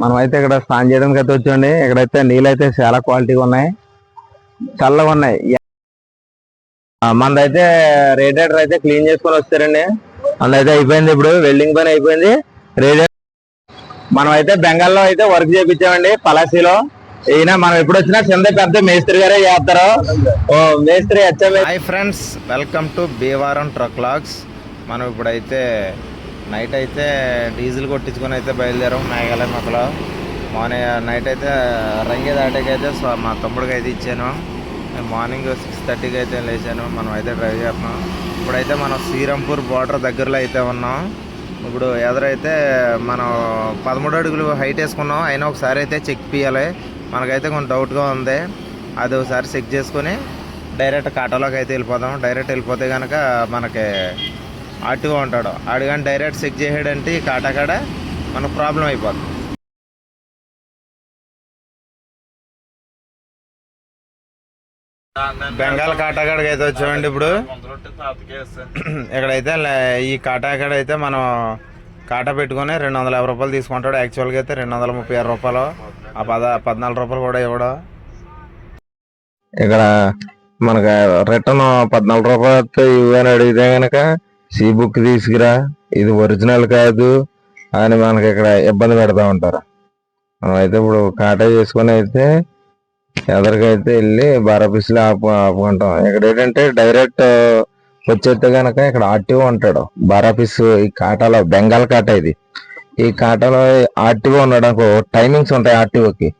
మనం అయితే ఇక్కడ స్నానం చేయడానికి అయితే వచ్చండి ఇక్కడైతే నీళ్ళు అయితే చాలా క్వాలిటీగా ఉన్నాయి. చల్లగా ఉన్నాయి. మనదైతే రేడియేటర్ అయితే క్లీన్ చేసుకొని వస్తారండి మనదైతే అయిపోయింది ఇప్పుడు. వెల్డింగ్ పని అయిపోయింది. రేడియేటర్ మనం అయితే బెంగాల్లో అయితే వర్క్ చేయించామండి పలాసీలో. ఈయన మనం ఎప్పుడు వచ్చినా కింద పెద్ద మేస్త్రి గారే చేస్తారు. ఓ మేస్త్రి hi friends welcome to Bhimavaram truck logs మనం ఇప్పుడైతే నైట్ అయితే డీజిల్ కొట్టించుకొని అయితే బయలుదేరాం మేఘాలయ మొక్కలో మార్నింగ్ నైట్ అయితే రంగే దాటకి అయితే సో మా తమ్ముడికి అయితే ఇచ్చాను. మార్నింగ్ సిక్స్ థర్టీకి అయితే లేచాను. మనం అయితే డ్రైవ్ చేస్తున్నాం. ఇప్పుడైతే మనం శ్రీరాంపూర్ బార్డర్ దగ్గరలో అయితే ఉన్నాం. ఇప్పుడు ఎదురైతే మనం పదమూడు అడుగులు హైట్ వేసుకున్నాం. అయినా ఒకసారి అయితే చెక్ పియాలి మనకైతే కొంచెం డౌట్గా ఉంది. అది ఒకసారి చెక్ చేసుకొని డైరెక్ట్ కాటాలోకి అయితే వెళ్ళిపోదాం. డైరెక్ట్ వెళ్ళిపోతే కనుక మనకి ఆర్టీఓ ఉంటాడు. ఆడు కానీ డైరెక్ట్ చెక్ చేసాడంటే ఈ కాటా కాడ మనకు ప్రాబ్లం అయిపోతుంది బెంగాల్ కాటాకాడకి అయితే వచ్చామండి ఇప్పుడు. ఇక్కడైతే ఈ కాటాకాడ అయితే మనం కాటా పెట్టుకుని రెండు వందల యాభై రూపాయలు తీసుకుంటాడు. యాక్చువల్గా అయితే రెండు వందల ముప్పై ఆరు రూపాయలు. ఆ పద పద్నాలుగు రూపాయలు కూడా ఇవ్వడం. ఇక్కడ మనకు రిటర్న్ పద్నాలుగు రూపాయలు ఇవ్వని అడిగితే గనక సి బుక్ తీసుకురా. ఇది ఒరిజినల్ కాదు. అని మనకి ఇక్కడ ఇబ్బంది పెడతా ఉంటారు. మనం అయితే ఇప్పుడు కాటా చేసుకొని అయితే ఎదరికైతే వెళ్ళి బారాపీస్లో ఆపు ఆపుకుంటాం. ఇక్కడ ఏంటంటే డైరెక్ట్ వచ్చేస్తే కనుక ఇక్కడ ఆర్టీఓ ఉంటాడు. బార్ ఈ కాటాలో బెంగాల్ కాటా ఇది. ఈ కాటాలో ఆర్టీఓ ఉండడానికి టైమింగ్స్ ఉంటాయి ఆర్టీఓకి.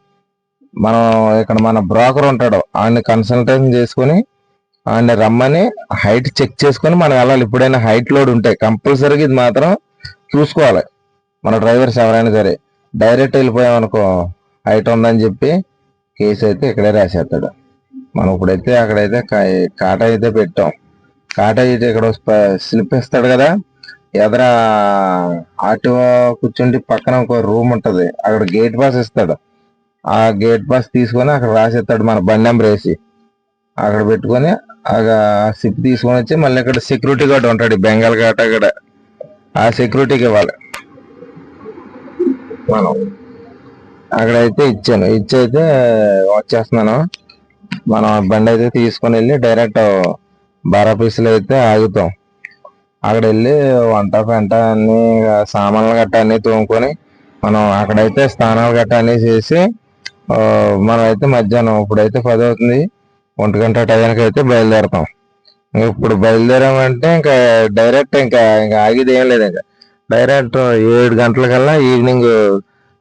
మనం ఇక్కడ మన బ్రోకర్ ఉంటాడు. ఆయన్ని కన్సల్టేషన్ చేసుకుని ఆయన రమ్మని హైట్ చెక్ చేసుకొని మనం వెళ్ళాలి. ఇప్పుడైనా హైట్ లోడ్ ఉంటాయి. కంపల్సరీగా ఇది మాత్రం చూసుకోవాలి. మన డ్రైవర్స్ ఎవరైనా సరే. డైరెక్ట్ వెళ్ళిపోయామనుకో హైట్ ఉందని చెప్పి కేసు అయితే ఇక్కడే రాసేస్తాడు. మనం ఇప్పుడైతే అక్కడైతే కా- కాటా అయితే పెట్టాం. కాటా అయితే ఇక్కడ స్లిప్ ఇస్తాడు కదా. ఎదర ఆటో కూర్చుంటే పక్కన ఒక రూమ్ ఉంటుంది. అక్కడ గేట్ పాస్ ఇస్తాడు. ఆ గేట్ పాస్ తీసుకొని అక్కడ రాసేస్తాడు మన బండి నెంబర్ వేసి. అక్కడ పెట్టుకొని ఆ సిప్ తీసుకొని వచ్చి మళ్ళీ ఇక్కడ సెక్యూరిటీ గార్డ్ ఉంటాడు బెంగాల్ ఘాట్ అక్కడ. ఆ సెక్యూరిటీకి ఇవ్వాలి. మనం. అక్కడైతే ఇచ్చాను. ఇచ్చి అయితే వచ్చేస్తున్నాను మనం బండి అయితే తీసుకొని వెళ్ళి డైరెక్ట్ బార్ ఆఫీస్లో అయితే ఆగుతాం. అక్కడ వెళ్ళి వంట పెంట అన్ని సామాన్లు గట్ట అన్ని తోముకొని మనం అక్కడైతే స్నానాలు గట్ట అన్ని చేసి మనం అయితే మధ్యాహ్నం ఇప్పుడైతే పది అవుతుంది ఒంటి గంట టైంకి అయితే బయలుదేరతాం ఇప్పుడు బయలుదేరామంటే ఇంకా డైరెక్ట్ ఇంకా ఇంకా ఆగిది ఏం లేదు ఇంకా. డైరెక్ట్ ఏడు గంటలకల్లా ఈవినింగ్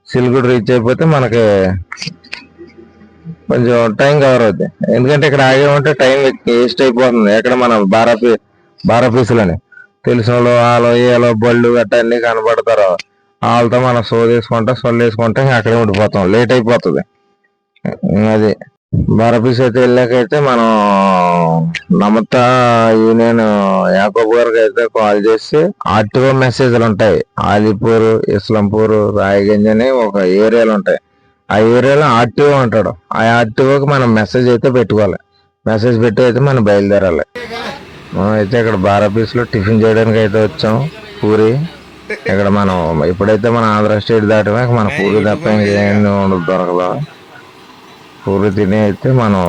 సిలిగుడి రీచ్ అయిపోతే మనకి కొంచెం టైం కవర్ అవుతుంది ఎందుకంటే ఇక్కడ ఆగేమంటే టైం వేస్ట్ అయిపోతుంది. ఎక్కడ మన బారాఫీ బారాఫీసులని తెలిసిన వాళ్ళు వాళ్ళు ఏలో బళ్ళు గట్ట అన్ని కనబడతారు. వాళ్ళతో మనం సో తీసుకుంటా సొల్లు వేసుకుంటా ఇంకా అక్కడే ఉండిపోతాం. లేట్ అయిపోతుంది. అది బార్ ఆఫీస్ అయితే వెళ్ళాకైతే మనం నమత యూనియన్ యాకోబ్ గారికి అయితే కాల్ చేసి ఆర్టీఓ మెసేజ్లు ఉంటాయి. ఆదిపూర్ ఇస్లాంపూర్ రాయగంజ్ అని ఒక ఏరియాలు ఉంటాయి. ఆ ఏరియాలో ఆర్టీఓ ఉంటాడు ఆ ఆర్టీఓకి మనం మెసేజ్ అయితే పెట్టుకోవాలి. మెసేజ్ పెట్టి అయితే మనం బయలుదేరాలి. మనం అయితే ఇక్కడ బారాపీస్లో టిఫిన్ చేయడానికి అయితే వచ్చాం. పూరి. ఇక్కడ మనం ఎప్పుడైతే మన ఆంధ్ర స్టేట్ దాటమే మన పూరి తప్ప ఇంకేం ఉండదు దొరకదు. పూరి తిని అయితే మనం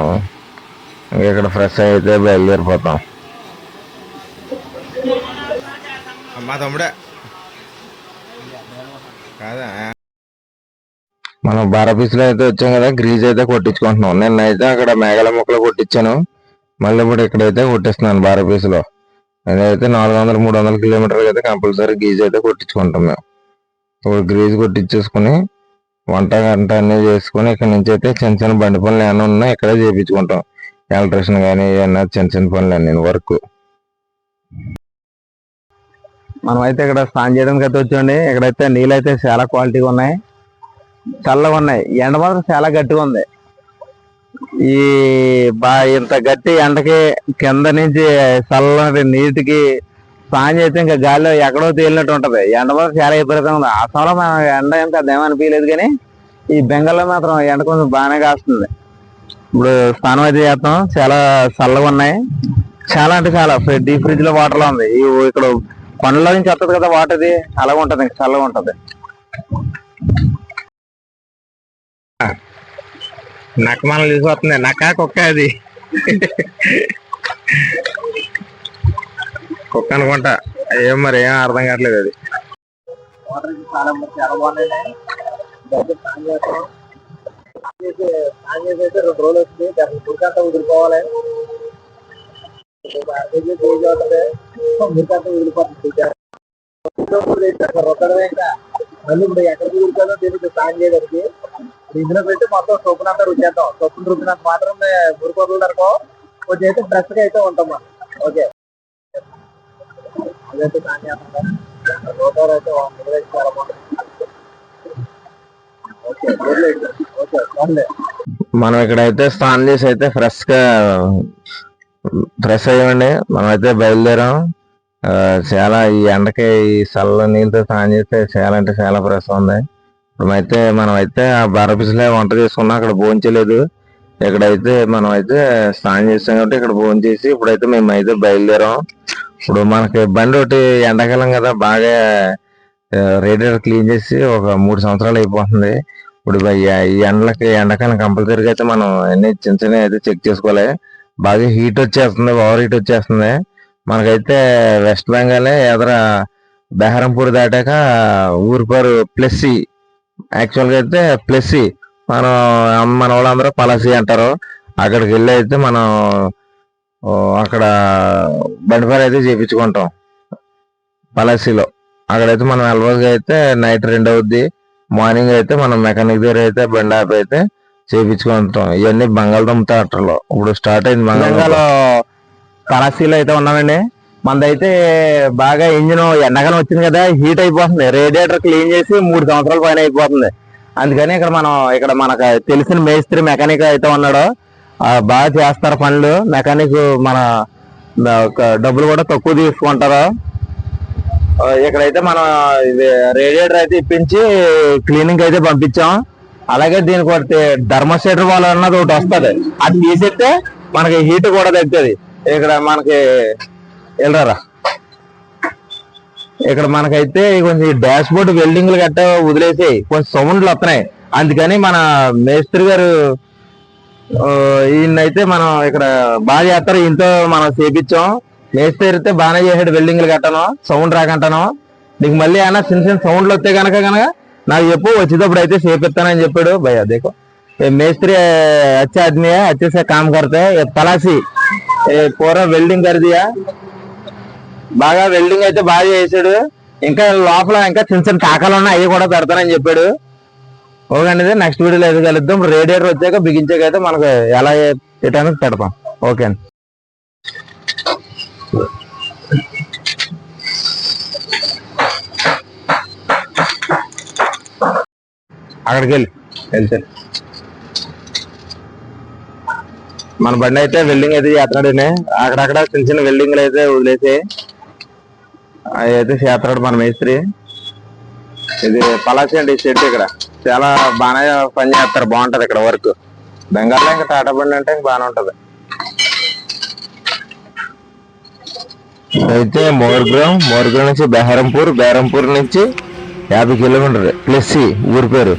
ఇంక ఇక్కడ ఫ్రెష్ అయితే బయలుదేరిపోతాం. మా తమ్ముడే. కాదా? మనం బార్ ఆఫీస్లో అయితే వచ్చాం కదా గ్రీజ్ అయితే కొట్టించుకుంటున్నాం. నిన్న అయితే అక్కడ మేఘాల మొక్కలు కొట్టించాను. మళ్ళీ ఇప్పుడు ఇక్కడైతే కొట్టిస్తున్నాను బార్ ఆఫీస్లో అదైతే నాలుగు వందల మూడు వందల కిలోమీటర్లు అయితే కంపల్సరీ గీజ్ అయితే కొట్టించుకుంటాం మేము. ఇప్పుడు గ్రీజ్ కొట్టించేసుకుని వంట గంట అన్ని చేసుకుని ఇక్కడ నుంచి అయితే చిన్న చిన్న బండి పనులు ఏమైనా ఉన్నా ఇక్కడే చేయించుకుంటాం ఎలక్ట్రిషన్ కానీ ఏమన్నా చిన్న చిన్న పనులు అన్నీ వర్క్. మనం అయితే ఇక్కడ స్నానం చేయడానికి అయితే వచ్చండి ఇక్కడైతే నీళ్ళు అయితే చాలా క్వాలిటీగా ఉన్నాయి. చల్లగా ఉన్నాయి. ఎండ మాత్రం చాలా గట్టిగా ఉంది. ఈ బా ఇంత గట్టి ఎండకి కింద నుంచి చల్లటి నీటికి స్నానం చేస్తే ఇంకా గాలిలో ఎక్కడో తేలినట్టు ఉంటది. ఎండ మాత్రం చాలా విపరీతంగా ఉంది. అసలు మన ఎండ ఏం పెద్ద ఏమనిపించలేదు కానీ ఈ బెంగాల్లో మాత్రం ఎండ కొంచెం బాగానే కాస్తుంది. ఇప్పుడు స్నానం అయితే చేస్తాం. చాలా చల్లగా ఉన్నాయి. చాలా అంటే చాలా. డీప్ ఫ్రిడ్జ్లో వాటర్లో ఉంది. ఈ ఇక్కడ కొండలో నుంచి వస్తుంది కదా వాటర్ ఇది. అలా ఉంటది. ఇంకా చల్లగా ఉంటది. నక్క మనం తీసుకొస్తుంది. నక్క కుక్క అది. కుక్క అనుకుంటా ఏం మరి ఏం అర్థం కావట్లేదు అది. వాటర్ చాలా చేస్తాం చేసి అయితే రెండు రోజులు వస్తుంది మళ్ళీ ఇప్పుడు ఎక్కడికి ఉడికాలో దీనికి స్నానం చేయడానికి ఇందులో పెట్టి మొత్తం సొప్పునంతా రుచేద్దాం సొప్పును రుచినంత మాత్రం మురికి కొంచెం అయితే ఫ్రెష్గా అయితే ఉంటాం మనం ఓకే. అదైతే రోటర్ అయితే చాలా ఓకే ఓకే మనం ఇక్కడైతే స్నానం చేసి అయితే ఫ్రెష్గా ఫ్రెష్ అయ్యండి మనం అయితే బయలుదేరాం చాలా ఈ ఎండకి ఈ చల్ల నీళ్ళతో స్నానం చేస్తే చాలా అంటే చాలా ఫ్రెష్ ఉంది. ఇప్పుడైతే మనం అయితే ఆ బారపిసిలే వంట చేసుకున్నాం. అక్కడ భోంచలేదు ఇక్కడైతే మనం అయితే స్నానం చేస్తాం కాబట్టి ఇక్కడ భోంచేసి ఇప్పుడైతే మేము అయితే బయలుదేరాం. ఇప్పుడు మనకి బండి ఒకటి ఎండాకాలం కదా బాగా రేడియేటర్ క్లీన్ చేసి ఒక మూడు సంవత్సరాలు అయిపోతుంది. ఇప్పుడు ఈ ఎండలకి ఎండాకాలం కంపల్సరీగా అయితే మనం అన్ని చిన్న చిన్న అయితే చెక్ చేసుకోవాలి. బాగా హీట్ వచ్చేస్తుంది ఓవర్ హీట్ వచ్చేస్తుంది. మనకైతే వెస్ట్ బెంగాల్ ఎదర బెహరంపూర్ దాటాక ఊరి పేరు యాక్చువల్గా అయితే ప్లెస్సీ మనం మన వాళ్ళందరూ పలాసీ అంటారు. అక్కడికి వెళ్ళి అయితే మనం అక్కడ బండి అయితే చేయించుకుంటాం పలాసీలో. అక్కడైతే మనం ఎల్బోస్గా అయితే నైట్ రెండు అవుద్ది. మార్నింగ్ అయితే మనం మెకానిక్ దగ్గర అయితే బండి ఆపి అయితే చేయించుకుంటాం ఇవన్నీ బంగాళదుంప థియేటర్లో ఇప్పుడు స్టార్ట్ అయింది బంగాళలో పలాసీలో అయితే ఉన్నామండి. మనదైతే బాగా ఇంజిన్ ఎండగానే వచ్చింది కదా హీట్ అయిపోతుంది. రేడియేటర్ క్లీన్ చేసి మూడు సంవత్సరాల పైన అయిపోతుంది. అందుకని ఇక్కడ మనం ఇక్కడ మనకు తెలిసిన మేస్త్రి మెకానిక్ అయితే ఉన్నాడు. బాగా చేస్తారు పనులు. మెకానిక్ మన ఒక డబ్బులు కూడా తక్కువ తీసుకుంటారు. ఇక్కడైతే మనం ఇది రేడియేటర్ అయితే ఇప్పించి క్లీనింగ్ అయితే పంపించాం. అలాగే దీనికి ఒకటి ధర్మశీటర్ వాళ్ళ అన్నది ఒకటి వస్తుంది. అది తీసేస్తే మనకి హీట్ కూడా తగ్గుతుంది. ఇక్కడ మనకి వెళ్ళరా ఇక్కడ మనకైతే కొంచెం డాష్ బోర్డ్ వెల్డింగ్లు గట్ట వదిలేసి కొంచెం సౌండ్లు వస్తున్నాయి అందుకని మన మేస్త్రి గారు ఈయనైతే మనం ఇక్కడ బాగా చేస్తారు ఈయనతో మనం చేపించాం. మేస్తేరితే బాగానే చేసాడు వెల్డింగ్లు కట్టను సౌండ్ రాకంటాను. నీకు మళ్ళీ అయినా చిన్న చిన్న సౌండ్లు వస్తే కనుక కనుక నాకు చెప్పు వచ్చేటప్పుడు అయితే చేపిస్తానని చెప్పాడు. భయ దేకో. మేస్త్రి అచ్చే ఆద్మీ అచ్చేసే కామ్ కడితే తలాసి కూర వెల్డింగ్ కరిదియా బాగా వెల్డింగ్ అయితే బాగా చేసాడు ఇంకా లోపల ఇంకా చిన్న చిన్న కాకలు ఉన్నాయి అవి కూడా పెడతానని చెప్పాడు. ఓకే అండి నెక్స్ట్ వీడియోలో అయితే కలుద్దాం. రేడియేటర్ వచ్చాక బిగించాక అయితే మనకు ఎలా పెట్టడానికి పెడతాం. ఓకే అండి. అక్కడికి వెళ్ళి వెళ్తే. మన బండి అయితే వెల్డింగ్ అయితే చేస్తున్నాడు అక్కడక్కడ చిన్న చిన్న వెల్డింగ్లు అయితే వదిలేసి అవి అయితే చేస్తున్నాడు మన మేస్త్రి. ఇది పలాసి అండి ఈ షెడ్ ఇక్కడ. చాలా బాగా పని చేస్తారు. బాగుంటది ఇక్కడ వర్క్ బెంగాల్లో ఇంకా టాటా బండి అంటే ఇంకా బాగానే ఉంటది. అయితే మోర్గ్రామ్ మోర్గ్రామ్ నుంచి బెహరంపూర్ బెహరంపూర్ నుంచి యాభై కిలోమీటర్ ప్లస్ ఊరి పేరు.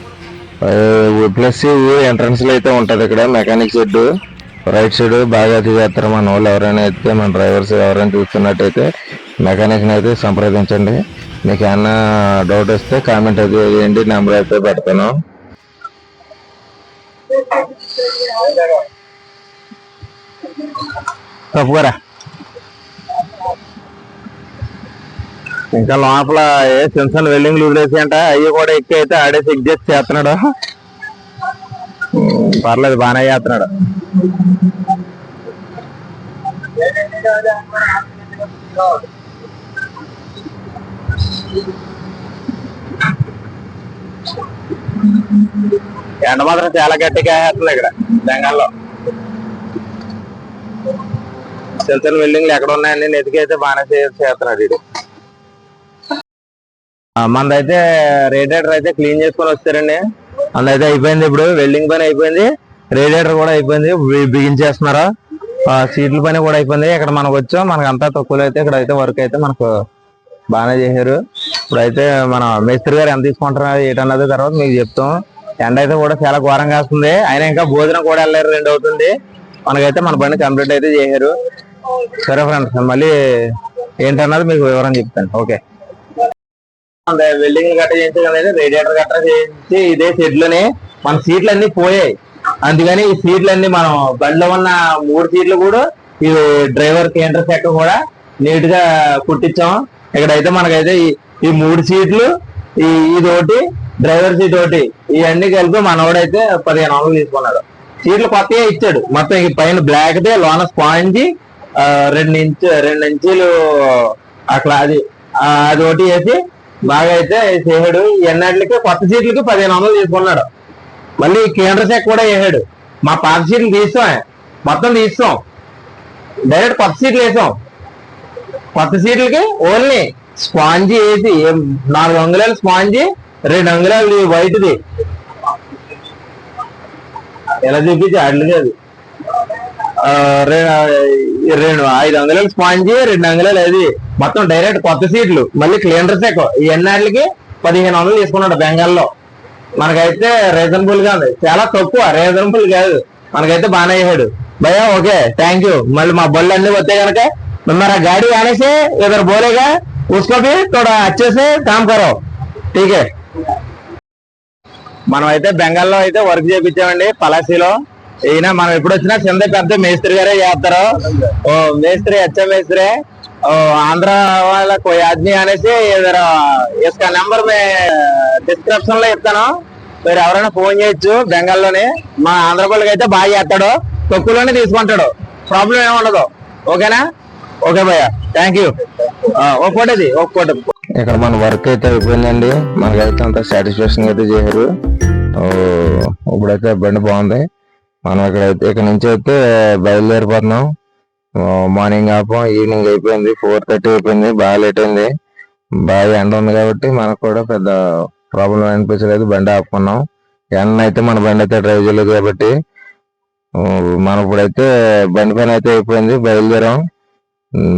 ప్లస్ ఊరు ఎంట్రన్స్లో అయితే ఉంటది ఇక్కడ మెకానిక్ షెడ్. రైట్ సైడ్ బాగా తిరిగేస్తారు మన వాళ్ళు ఎవరైనా అయితే మన డ్రైవర్స్ ఎవరైనా చూస్తున్నట్టయితే మెకానిక్ అయితే సంప్రదించండి. మీకు ఏమన్నా డౌట్ వస్తే కామెంట్ అయితే చేయండి నెంబర్ అయితే పెడతాను. తప్పుకోరా ఇంకా లోపల ఏ చిన్న చిన్న వెల్డింగ్లు వదిలేసి అంట అవి కూడా ఎక్కి అయితే ఆడే చెక్ చేసి చేస్తున్నాడు. పర్లేదు బాగానే చేస్తున్నాడు. ఎండ మాత్రం చాలా గట్టిగా వేస్తుంది ఇక్కడ బెంగాల్లో. చిన్న చిన్న బిల్డింగ్లు ఎక్కడ ఉన్నాయని నెతికైతే బాగానే చేస్తున్నాడు ఇది మనదైతే రేడియేటర్ అయితే క్లీన్ చేసుకొని వస్తారండి. అందైతే అయిపోయింది ఇప్పుడు వెల్డింగ్ పని అయిపోయింది. రేడియేటర్ కూడా అయిపోయింది బిగించేస్తున్నారు. సీట్ల పని కూడా అయిపోయింది. ఇక్కడ మనకు వచ్చాం మనకు అంతా తక్కువలో అయితే ఇక్కడ అయితే వర్క్ అయితే మనకు బాగానే చేశారు. ఇప్పుడైతే మన మేస్త్రి గారు ఎంత తీసుకుంటారు ఏంటన్నది తర్వాత మీకు చెప్తాం. ఎండ అయితే కూడా చాలా ఘోరంగా వస్తుంది. ఆయన ఇంకా భోజనం కూడా వెళ్ళారు రెండు అవుతుంది. మనకైతే మన బండి కంప్లీట్ అయితే చేశారు. సరే ఫ్రెండ్స్ మళ్ళీ ఏంటన్నది మీకు వివరం చెప్తాను. ఓకే. వెల్డింగ్ గట్ట చేయించాం రేడియేటర్ గట్ట చేయించి ఇదే షెడ్లోనే మన సీట్లు అన్ని పోయాయి. అందుకని ఈ సీట్లు అన్ని మనం బండిలో ఉన్న మూడు సీట్లు కూడా ఈ డ్రైవర్ కేంద్ర శాఖ కూడా నీట్గా కుట్టించాం. ఇక్కడైతే మనకైతే ఈ ఈ మూడు సీట్లు ఈ ఇది ఒకటి డ్రైవర్ సీట్ ఒకటి ఇవన్నీ కలిపి మనవాడైతే పదిహేను వందలు తీసుకున్నాడు. సీట్లు కొత్తగా ఇచ్చాడు. మొత్తం ఈ పైన బ్లాక్ దే లోన స్పాంజి రెండు ఇంచు రెండు ఇంచీలు అట్లా అది అది ఒకటి వేసి బాగా అయితే చేసాడు ఎన్నట్లకి కొత్త సీట్లకి పదిహేను వందలు తీసుకున్నాడు. మళ్ళీ కేంద్ర శాఖ కూడా వేసాడు. మా పాత సీట్లు తీస్తాం మొత్తం తీస్తాం డైరెక్ట్ కొత్త సీట్లు వేసాం. కొత్త సీట్లకి ఓన్లీ స్పాంజీ వేసి నాలుగు అంగుళాలు స్పాంజీ రెండు అంగుళాలు వైట్ది. ఎలా చూపించి అడ్లు కాదు రెండు ఐదు అంగుళాలు స్పాంజీ రెండు అంగుళాలు అది మొత్తం డైరెక్ట్ కొత్త సీట్లు. మళ్ళీ క్లీనర్స్ ఎక్కువ ఈ ఎన్నాళ్ళకి పదిహేను వందలు తీసుకున్నాడు బెంగాల్లో. మనకైతే రీజనబుల్గా ఉంది. చాలా తక్కువ. రీజనబుల్ కాదు. మనకైతే బాగానే అయ్యాడు. భయ్యా ఓకే. థ్యాంక్ యూ మళ్ళీ మా బళ్ళు అన్ని వస్తే కనుక मेरा गाड़ी आने से इधर बोलेगा उसको भी थोड़ा अच्छे से काम करो ठीक है మనం అయితే బెంగాల్లో అయితే వర్క్ చేపించామండి పలాసీలో ఈయన మనం ఎప్పుడు వచ్చినా కింద పెద్ద మేస్త్రి గారే చేస్తారు ఓ మేస్త్రి అచ్చా మేస్త్రి ఓ ఆంధ్ర వాళ్ళ कोई आदमी आने से इधर इसका నెంబర్ మే డిస్క్రిప్షన్ లో ఇస్తాను మీరు ఎవరైనా ఫోన్ చేయొచ్చు బెంగాల్లోనే మా ఆంధ్ర వాళ్ళకి అయితే బాగా చేస్తాడు తక్కువలోనే తీసుకుంటాడు ప్రాబ్లం ఏమి ఉండదు ఓకేనా ఓకే భయ్య థ్యాంక్ యూ ఒక ఫోటోది ఒక ఫోటో. ఇక్కడ మన వర్క్ అయితే అయిపోయిందండి. మనకైతే అంత సాటిస్ఫాక్షన్ అయితే చేశారు ఇప్పుడైతే బండి బాగుంది. మనం ఇక్కడ అయితే ఇక్కడ నుంచి అయితే బయలుదేరిపోతున్నాం. మార్నింగ్ ఆపం ఈవినింగ్ అయిపోయింది. ఫోర్ థర్టీ అయిపోయింది. బాగా లేట్ అయింది. బాగా ఎండ ఉంది కాబట్టి మనకు కూడా పెద్ద ప్రాబ్లం అనిపించలేదు. బండి ఆపుకున్నాం. ఎండ అయితే మన బండి అయితే డ్రైవ్ చేయలేదు కాబట్టి మనం ఇప్పుడైతే బండి పని అయితే అయిపోయింది. బయలుదేరాం.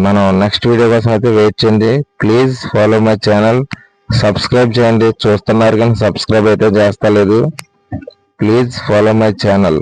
మనం నెక్స్ట్ వీడియో కోసం అయితే వెయిట్ చేయండి. Please follow my channel subscribe చేయండి. చూస్తున్నారు కానీ సబ్స్క్రైబ్ అయితే చేస్తలేదు. Please follow my channel